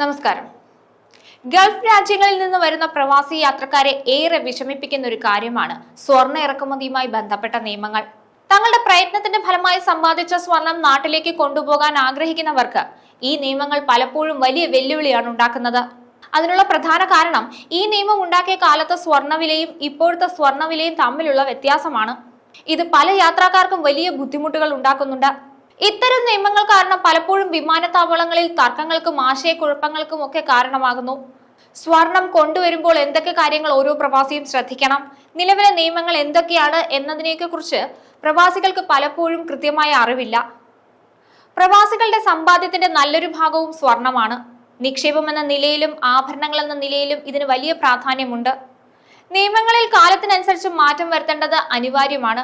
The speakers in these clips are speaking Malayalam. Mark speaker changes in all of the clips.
Speaker 1: നമസ്കാരം. ഗൾഫ് രാജ്യങ്ങളിൽ നിന്ന് വരുന്ന പ്രവാസി യാത്രക്കാരെ ഏറെ വിഷമിപ്പിക്കുന്ന ഒരു കാര്യമാണ് സ്വർണ ഇറക്കുമതിയുമായി ബന്ധപ്പെട്ട നിയമങ്ങൾ. തങ്ങളുടെ പ്രയത്നത്തിന്റെ ഫലമായി സമ്പാദിച്ച സ്വർണം നാട്ടിലേക്ക് കൊണ്ടുപോകാൻ ആഗ്രഹിക്കുന്നവർക്ക് ഈ നിയമങ്ങൾ പലപ്പോഴും വലിയ വെല്ലുവിളിയാണ് ഉണ്ടാക്കുന്നത്. അതിനുള്ള പ്രധാന കാരണം ഈ നിയമം ഉണ്ടാക്കിയ കാലത്തെ സ്വർണവിലയും ഇപ്പോഴത്തെ സ്വർണവിലയും തമ്മിലുള്ള വ്യത്യാസമാണ്. ഇത് പല യാത്രക്കാർക്കും വലിയ ബുദ്ധിമുട്ടുകൾ ഉണ്ടാക്കുന്നുണ്ട്. ഇത്തരം നിയമങ്ങൾ കാരണം പലപ്പോഴും വിമാനത്താവളങ്ങളിൽ തർക്കങ്ങൾക്കും ആശയക്കുഴപ്പങ്ങൾക്കും ഒക്കെ കാരണമാകുന്നു. സ്വർണം കൊണ്ടുവരുമ്പോൾ എന്തൊക്കെ കാര്യങ്ങൾ ഓരോ പ്രവാസിയും ശ്രദ്ധിക്കണം? നിലവിലെ നിയമങ്ങൾ എന്തൊക്കെയാണ് എന്നതിനെയൊക്കെ കുറിച്ച് പ്രവാസികൾക്ക് പലപ്പോഴും കൃത്യമായ അറിവില്ല. പ്രവാസികളുടെ സമ്പാദ്യത്തിന്റെ നല്ലൊരു ഭാഗവും സ്വർണമാണ്. നിക്ഷേപം എന്ന നിലയിലും ആഭരണങ്ങൾ എന്ന നിലയിലും ഇതിന് വലിയ പ്രാധാന്യമുണ്ട്. നിയമങ്ങളിൽ കാലത്തിനനുസരിച്ച് മാറ്റം വരുത്തേണ്ടത് അനിവാര്യമാണ്.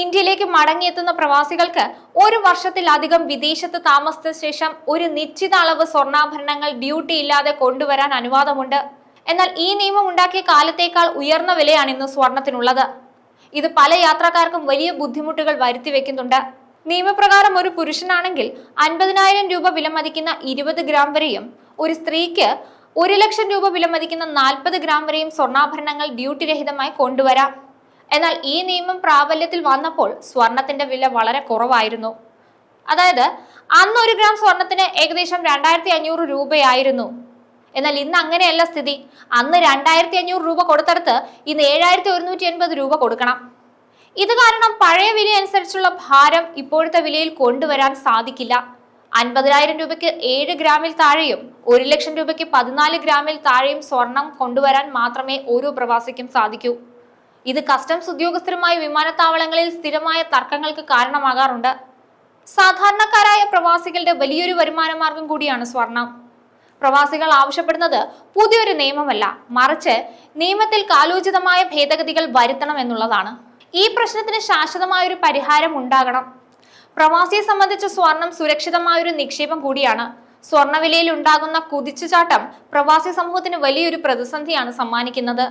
Speaker 1: ഇന്ത്യയിലേക്ക് മടങ്ങിയെത്തുന്ന പ്രവാസികൾക്ക് ഒരു വർഷത്തിലധികം വിദേശത്ത് താമസിച്ച ശേഷം ഒരു നിശ്ചിത അളവ് സ്വർണാഭരണങ്ങൾ ഡ്യൂട്ടി ഇല്ലാതെ കൊണ്ടുവരാൻ അനുവാദമുണ്ട്. എന്നാൽ ഈ നിയമം ഉണ്ടാക്കിയ കാലത്തേക്കാൾ ഉയർന്ന വിലയാണ് ഇന്ന് സ്വർണത്തിനുള്ളത്. ഇത് പല യാത്രക്കാർക്കും വലിയ ബുദ്ധിമുട്ടുകൾ വരുത്തി വെക്കുന്നുണ്ട്. നിയമപ്രകാരം ഒരു പുരുഷനാണെങ്കിൽ അൻപതിനായിരം രൂപ വിലമതിക്കുന്ന ഇരുപത് ഗ്രാം വരെയും ഒരു സ്ത്രീക്ക് ഒരു ലക്ഷം രൂപ വിലമതിക്കുന്ന നാൽപ്പത് ഗ്രാം വരെയും സ്വർണാഭരണങ്ങൾ ഡ്യൂട്ടി രഹിതമായി കൊണ്ടുവരാം. എന്നാൽ ഈ നിയമം പ്രാബല്യത്തിൽ വന്നപ്പോൾ സ്വർണത്തിന്റെ വില വളരെ കുറവായിരുന്നു. അതായത് അന്ന് ഒരു ഗ്രാം സ്വർണത്തിന് ഏകദേശം രണ്ടായിരത്തി അഞ്ഞൂറ് രൂപയായിരുന്നു. എന്നാൽ ഇന്ന് അങ്ങനെയല്ല സ്ഥിതി. അന്ന് രണ്ടായിരത്തി അഞ്ഞൂറ് രൂപ കൊടുത്തടുത്ത് ഇന്ന് ഏഴായിരത്തി ഒരുന്നൂറ്റി എൺപത് രൂപ കൊടുക്കണം. ഇത് കാരണം പഴയ വില അനുസരിച്ചുള്ള ഭാരം ഇപ്പോഴത്തെ വിലയിൽ കൊണ്ടുവരാൻ സാധിക്കില്ല. അൻപതിനായിരം രൂപയ്ക്ക് ഏഴ് ഗ്രാമിൽ താഴെയും ഒരു ലക്ഷം രൂപയ്ക്ക് പതിനാല് ഗ്രാമിൽ താഴെയും സ്വർണം കൊണ്ടുവരാൻ മാത്രമേ ഓരോ പ്രവാസിക്കും സാധിക്കൂ. ഇത് കസ്റ്റംസ് ഉദ്യോഗസ്ഥരുമായി വിമാനത്താവളങ്ങളിൽ സ്ഥിരമായ തർക്കങ്ങൾക്ക് കാരണമാകാറുണ്ട്. സാധാരണക്കാരായ പ്രവാസികളുടെ വലിയൊരു വരുമാന മാർഗം കൂടിയാണ് സ്വർണം. പ്രവാസികൾ ആവശ്യപ്പെടുന്നത് പുതിയൊരു നിയമമല്ല മറിച്ച് നിയമത്തിൽ കാലോചിതമായ ഭേദഗതികൾ വരുത്തണം എന്നുള്ളതാണ്. ഈ പ്രശ്നത്തിന് ശാശ്വതമായ ഒരു പരിഹാരം ഉണ്ടാകണം. പ്രവാസിയെ സംബന്ധിച്ച് സ്വർണം സുരക്ഷിതമായൊരു നിക്ഷേപം കൂടിയാണ്. സ്വർണവിലയിൽ ഉണ്ടാകുന്ന കുതിച്ചുചാട്ടം പ്രവാസി സമൂഹത്തിന് വലിയൊരു പ്രതിസന്ധിയാണ് സമ്മാനിക്കുന്നത്.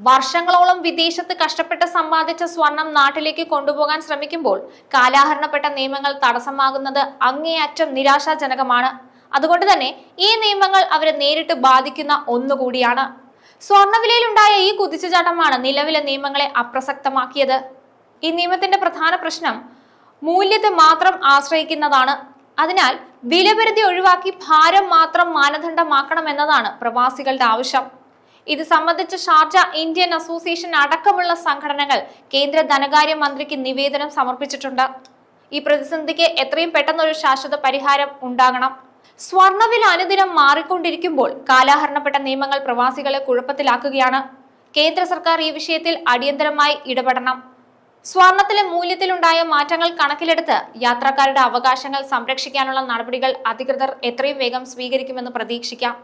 Speaker 1: വർഷങ്ങളോളം വിദേശത്ത് കഷ്ടപ്പെട്ട് സമ്പാദിച്ച സ്വർണം നാട്ടിലേക്ക് കൊണ്ടുപോകാൻ ശ്രമിക്കുമ്പോൾ കാലാഹരണപ്പെട്ട നിയമങ്ങൾ തടസ്സമാകുന്നത് അങ്ങേയറ്റം നിരാശാജനകമാണ്. അതുകൊണ്ട് തന്നെ ഈ നിയമങ്ങൾ അവരെ നേരിട്ട് ബാധിക്കുന്ന ഒന്നുകൂടിയാണ്. സ്വർണവിലയിലുണ്ടായ ഈ കുതിച്ചുചാട്ടമാണ് നിലവിലെ നിയമങ്ങളെ അപ്രസക്തമാക്കിയത്. ഈ നിയമത്തിന്റെ പ്രധാന പ്രശ്നം മൂല്യത്തെ മാത്രം ആശ്രയിക്കുന്നതാണ്. അതിനാൽ വിലപരിധി ഒഴിവാക്കി ഭാരം മാത്രം മാനദണ്ഡമാക്കണമെന്നതാണ് പ്രവാസികളുടെ ആവശ്യം. ഇത് സംബന്ധിച്ച് ഷാർജ ഇന്ത്യൻ അസോസിയേഷൻ അടക്കമുള്ള സംഘടനകൾ കേന്ദ്ര ധനകാര്യ മന്ത്രിക്ക് നിവേദനം സമർപ്പിച്ചിട്ടുണ്ട്. ഈ പ്രതിസന്ധിക്ക് എത്രയും പെട്ടെന്നൊരു ശാശ്വത പരിഹാരം ഉണ്ടാകണം. സ്വർണവില അനുദിനം മാറിക്കൊണ്ടിരിക്കുമ്പോൾ കാലാഹരണപ്പെട്ട നിയമങ്ങൾ പ്രവാസികളെ കുഴപ്പത്തിലാക്കുകയാണ്. കേന്ദ്ര സർക്കാർ ഈ വിഷയത്തിൽ അടിയന്തരമായി ഇടപെടണം. സ്വർണത്തിലെ മൂല്യത്തിലുണ്ടായ മാറ്റങ്ങൾ കണക്കിലെടുത്ത് യാത്രക്കാരുടെ അവകാശങ്ങൾ സംരക്ഷിക്കാനുള്ള നടപടികൾ അധികൃതർ എത്രയും വേഗം സ്വീകരിക്കുമെന്ന് പ്രതീക്ഷിക്കാം.